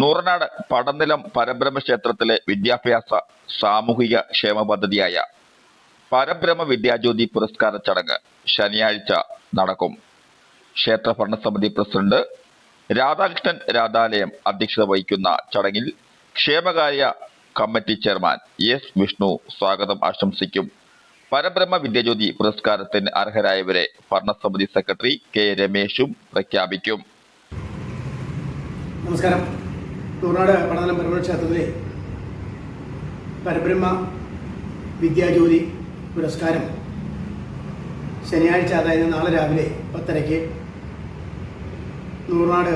നൂറനാട് പടനിലം പരബ്രഹ്മ ക്ഷേത്രത്തിലെ വിദ്യാഭ്യാസ സാമൂഹിക ക്ഷേമ പദ്ധതിയായ പരബ്രഹ്മ വിദ്യാജ്യോതി പുരസ്കാര ചടങ്ങ് ശനിയാഴ്ച നടക്കും. ക്ഷേത്ര ഭരണസമിതി പ്രസിഡന്റ് രാധാകൃഷ്ണൻ രാധാലയം അധ്യക്ഷത വഹിക്കുന്ന ചടങ്ങിൽ ക്ഷേമകാര്യ കമ്മിറ്റി ചെയർമാൻ എസ് വിഷ്ണു സ്വാഗതം ആശംസിക്കും. പരബ്രഹ്മ വിദ്യാജ്യോതി പുരസ്കാരത്തിന് അർഹരായവരെ ഭരണസമിതി സെക്രട്ടറി കെ രമേശും പ്രഖ്യാപിക്കും. നമസ്കാരം. നൂറാട് പടനം പരമ ക്ഷേത്രത്തിലെ പരബ്രഹ്മ വിദ്യാജ്യോതി പുരസ്കാരം ശനിയാഴ്ച അതായത് നാളെ രാവിലെ പത്തരയ്ക്ക് നൂർനാട്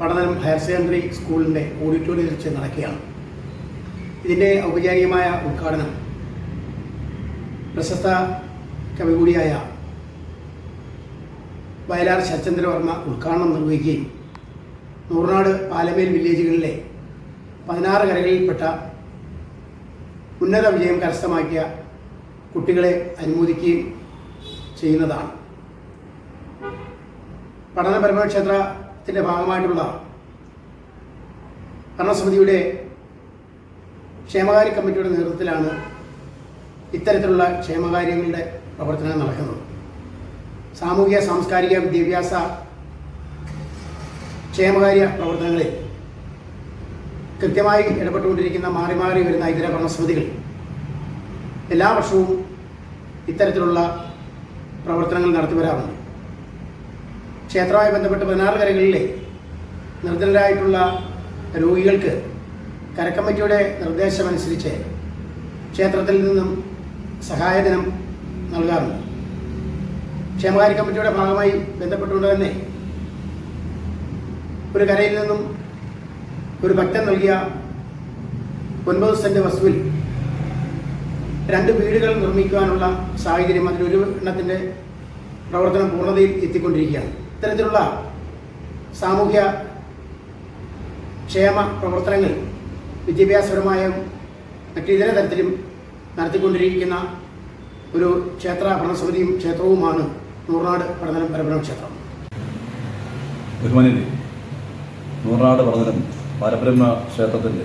പഠനം ഹയർ സെക്കൻഡറി സ്കൂളിന്റെ ഓഡിറ്റോറിയത്തിൽ വെച്ച് നടക്കുകയാണ്. ഇതിന്റെ ഔപചാരികമായ ഉദ്ഘാടനം പ്രശസ്ത കവി കൂടിയായ വയലാർ ശരചന്ദ്രവർമ്മ ഉദ്ഘാടനം നിർവഹിക്കുകയും നൂറിനാട് പാലമേൽ വില്ലേജുകളിലെ പതിനാറ് കരകളിൽപ്പെട്ട ഉന്നത വിജയം കരസ്ഥമാക്കിയ കുട്ടികളെ അനുമോദിക്കുകയും ചെയ്യുന്നതാണ്. പഠന പരമക്ഷേത്രത്തിന്റെ ഭാഗമായിട്ടുള്ള ഭരണസമിതിയുടെ ക്ഷേമകാര്യ കമ്മിറ്റിയുടെ നേതൃത്വത്തിലാണ് ഇത്തരത്തിലുള്ള ക്ഷേമകാര്യങ്ങളുടെ പ്രവർത്തനം നടക്കുന്നത്. സാമൂഹിക സാംസ്കാരിക വിദ്യാഭ്യാസ ക്ഷേമകാര്യ പ്രവർത്തനങ്ങളിൽ കൃത്യമായി ഇടപെട്ടുകൊണ്ടിരിക്കുന്ന മാറി മാറി വരുന്ന ഇതര ഭരണസമിതികൾ എല്ലാ വർഷവും ഇത്തരത്തിലുള്ള പ്രവർത്തനങ്ങൾ നടത്തിവരാറുണ്ട് ക്ഷേത്രവുമായി ബന്ധപ്പെട്ട് പതിനാറ് കരകളിലെ നിർദ്ധനരായിട്ടുള്ള രോഗികൾക്ക് കരക്കമ്മിറ്റിയുടെ നിർദ്ദേശമനുസരിച്ച് ക്ഷേത്രത്തിൽ നിന്നും സഹായധനം നൽകാറുണ്ട്. ക്ഷേമകാര്യ കമ്മിറ്റിയുടെ ഭാഗമായി ബന്ധപ്പെട്ടുകൊണ്ട് തന്നെ ഒരു കരയിൽ നിന്നും ഒരു ഭക്തൻ നൽകിയ ഒൻപത് സെന്റ് വസ്തുവിൽ രണ്ട് വീടുകൾ നിർമ്മിക്കുവാനുള്ള സാഹചര്യം അതിൽ ഒരു എണ്ണത്തിന്റെ പ്രവർത്തനം പൂർണതയിൽ എത്തിക്കൊണ്ടിരിക്കുകയാണ്. ഇത്തരത്തിലുള്ള സാമൂഹ്യ ക്ഷേമ പ്രവർത്തനങ്ങൾ വിദ്യാഭ്യാസപരമായും മറ്റിതര തരത്തിലും നടത്തിക്കൊണ്ടിരിക്കുന്ന ഒരു ക്ഷേത്ര ഭരണസമിതിയും ക്ഷേത്രവുമാണ് നൂർനാട് പഠനം പരബ്രഹ്മ ക്ഷേത്രം. ബഹുമാനിനെ നൂറാട് വർദ്ധനം പരബ്രഹ്മ ക്ഷേത്രത്തിന്റെ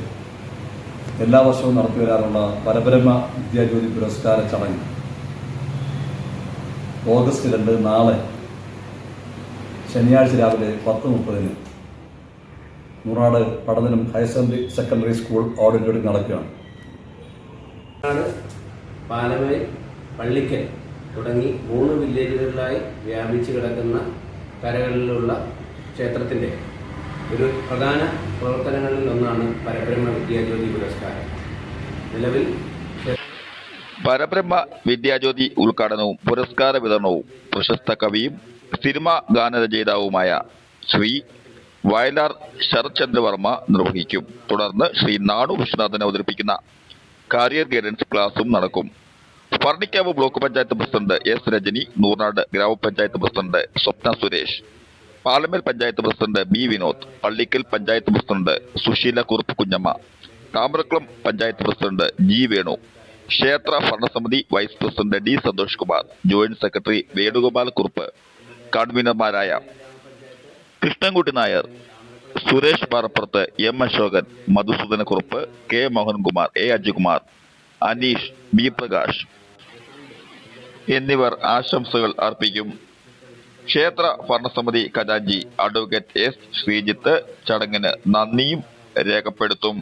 എല്ലാ വർഷവും നടത്തി വരാറുള്ള പരബ്രഹ്മ വിദ്യാജ്യോതി പുരസ്കാര ചടങ്ങ്. ഓഗസ്റ്റ് രണ്ട് നാളെ ശനിയാഴ്ച രാവിലെ പത്ത് മുപ്പതിന് നൂറാട് പഠനം higher secondary secondary school auditorium നടക്കുകയാണ്. പാലമേ പള്ളിക്കൽ തുടങ്ങി മൂന്ന് വില്ലേജുകളിലായി വ്യാപിച്ചു കിടക്കുന്ന കരകളിലുള്ള ക്ഷേത്രത്തിന്റെ ഒരു പ്രധാന പ്രവർത്തനങ്ങളിൽ ഒന്നാണ് പരബ്രഹ്മ വിദ്യാജ്യോതി പുരസ്കാരം. നിലവിൽ പരബ്രഹ്മ വിദ്യാജ്യോതി ഉദ്ഘാടനവും പുരസ്കാര വിതരണവും പ്രശസ്ത കവിയും സിനിമാ ഗാനരചയിതാവുമായ ശ്രീ വയലാർ ശരത്ചന്ദ്രവർമ്മ നിർവഹിക്കും. തുടർന്ന് ശ്രീ നാണു വിശ്വനാഥൻ അവതരിപ്പിക്കുന്ന കരിയർ ഗൈഡൻസ് ക്ലാസും നടക്കും. Bharanikkavu block panchayat president S Rajani Nooranad grama panchayat president Swapna Suresh Palamel panchayat president B Vinod Pallickal panchayat president Susheela Kurup Kunjamma Thamarakulam panchayat president G Venu ക്ഷേത്ര ഭരണസമിതി vice president D Santhosh Kumar joint secretary Venugopal Kurup കൺവീനർമാരായ Krishnankutty Nair Suresh Parappurathu M Ashokan Madhusudana Kurup K Mohankumar A Ajikumar Aneesh B Prakash എന്നിവർ ആശംസകൾ അർപ്പിക്കും. ക്ഷേത്ര ഭരണസമിതി ഖജാൻജി advocate S Sreejith ചടങ്ങിന് നന്ദിയും രേഖപ്പെടുത്തും.